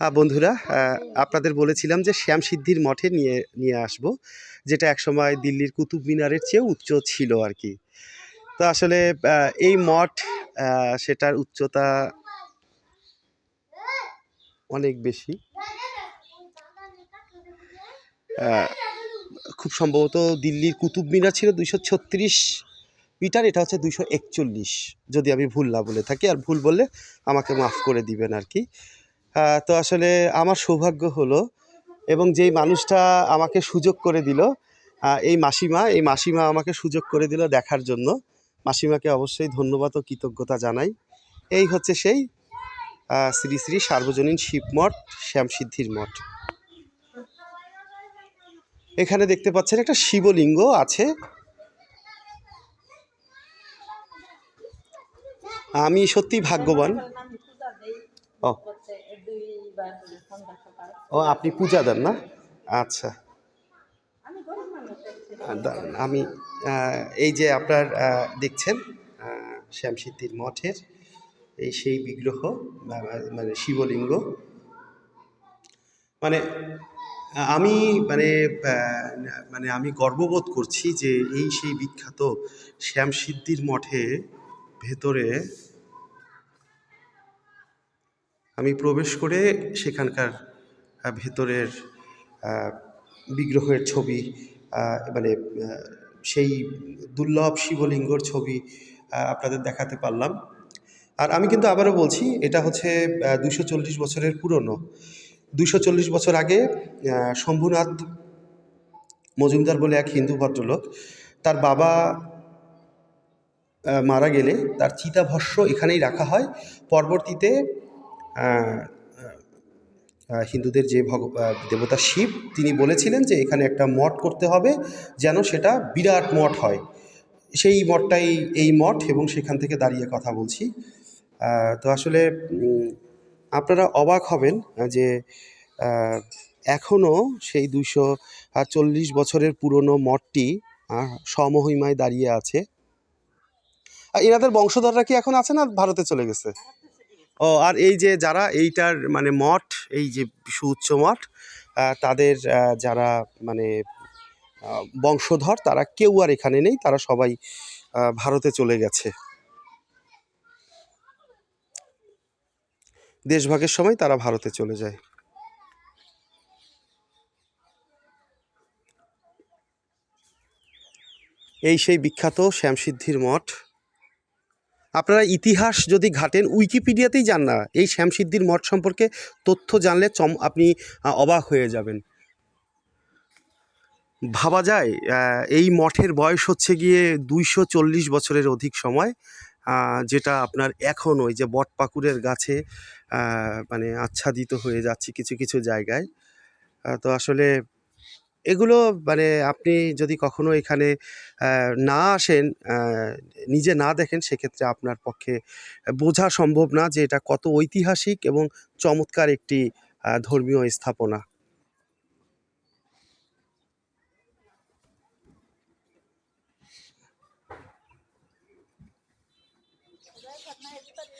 বন্ধুরা আপনাদের বলেছিলাম যে শ্যাম সিদ্ধির মঠে নিয়ে নিয়ে আসব, যেটা একসময় দিল্লির কুতুব মিনারের চেয়ে উচ্চ ছিল আর কি। তো আসলে এই মঠ সেটার উচ্চতা অনেক বেশি। খুব সম্ভবত দিল্লির কুতুব মিনার ছিল দুইশো ছত্রিশ মিটার, এটা হচ্ছে দুইশো একচল্লিশ, যদি আমি ভুল না বলে থাকি, আর ভুল বললে আমাকে মাফ করে দিবেন আর কি। তো আসলে আমার সৌভাগ্য হলো এবং যেই মানুষটা আমাকে সুযোগ করে দিল এই মাসিমা এই মাসিমা আমাকে সুযোগ করে দিল দেখার জন্য। মাসিমাকে অবশ্যই ধন্যবাদ ও কৃতজ্ঞতা জানাই। এই হচ্ছে সেই শ্রী শ্রী সার্বজনীন শিবমঠ শ্যামসিদ্ধির মঠ। এখানে দেখতে পাচ্ছেন একটা শিবলিঙ্গ আছে। আমি সত্যি ভাগ্যবান। ও। ও আপনি পূজা দেন না? আচ্ছা। আমি এই যে আপনার দেখছেন শ্যামসিদ্ধির মঠের এই সেই বিগ্রহ মানে শিবলিঙ্গ। মানে আমি মানে মানে আমি গর্ববোধ করছি যে এই সেই বিখ্যাত শ্যামসিদ্ধির মঠে ভেতরে আমি প্রবেশ করে সেখানকার ভেতরের বিগ্রহের ছবি মানে সেই দুর্লভ শিবলিঙ্গর ছবি আপনাদের দেখাতে পারলাম। আর আমি কিন্তু আবারও বলছি, এটা হচ্ছে দুশো চল্লিশ বছরের পুরনো। দুশো চল্লিশ বছর আগে শম্ভুনাথ মজুমদার বলে এক হিন্দু ভদ্রলোক, তার বাবা মারা গেলে তার চিতাভস্য এখানেই রাখা হয়। পরবর্তীতে হিন্দুদের যে ভগ দেবতা শিব, তিনি বলেছিলেন যে এখানে একটা মঠ করতে হবে যেন সেটা বিরাট মঠ হয়। সেই মঠটাই, এই মঠ এবং সেখান থেকে দাঁড়িয়ে কথা বলছি। তো আসলে আপনারা অবাক হবেন যে এখনও সেই দুশো চল্লিশ বছরের পুরনো মঠটি সমহিমায় দাঁড়িয়ে আছে। এনাদের বংশধররা কি এখন আছে না ভারতে চলে গেছে? ও, আর এই যে যারা এইটার মানে মঠ, এই যে সুউচ্চ মঠ তাদের যারা মানে বংশধর, তারা কেউ আর এখানে নেই, তারা সবাই ভারতে চলে গেছে। দেশভাগের সময় তারা ভারতে চলে যায়। এই সেই বিখ্যাত শ্যামসিদ্ধির মঠ আপনারা ইতিহাস যদি ঘাটেন উইকিপিডিয়াতেই যান না। এই শ্যামসিদ্ধির মঠ সম্পর্কে তথ্য জানলে চম, আপনি অবাক হয়ে যাবেন। ভাবা যায় এই মঠের বয়স হচ্ছে গিয়ে দুইশো চল্লিশ বছরের অধিক সময় যেটা আপনার এখন ওই যে বটপাকুড়ের গাছে মানে আচ্ছাদিত হয়ে যাচ্ছে কিছু কিছু জায়গায়। তো আসলে এগুলো মানে আপনি যদি কখনো এখানে না আসেন নিজে না দেখেন, সেক্ষেত্রে আপনার পক্ষে বোঝা সম্ভব না যে এটা কত ঐতিহাসিক এবং চমৎকার একটি ধর্মীয় স্থাপনা।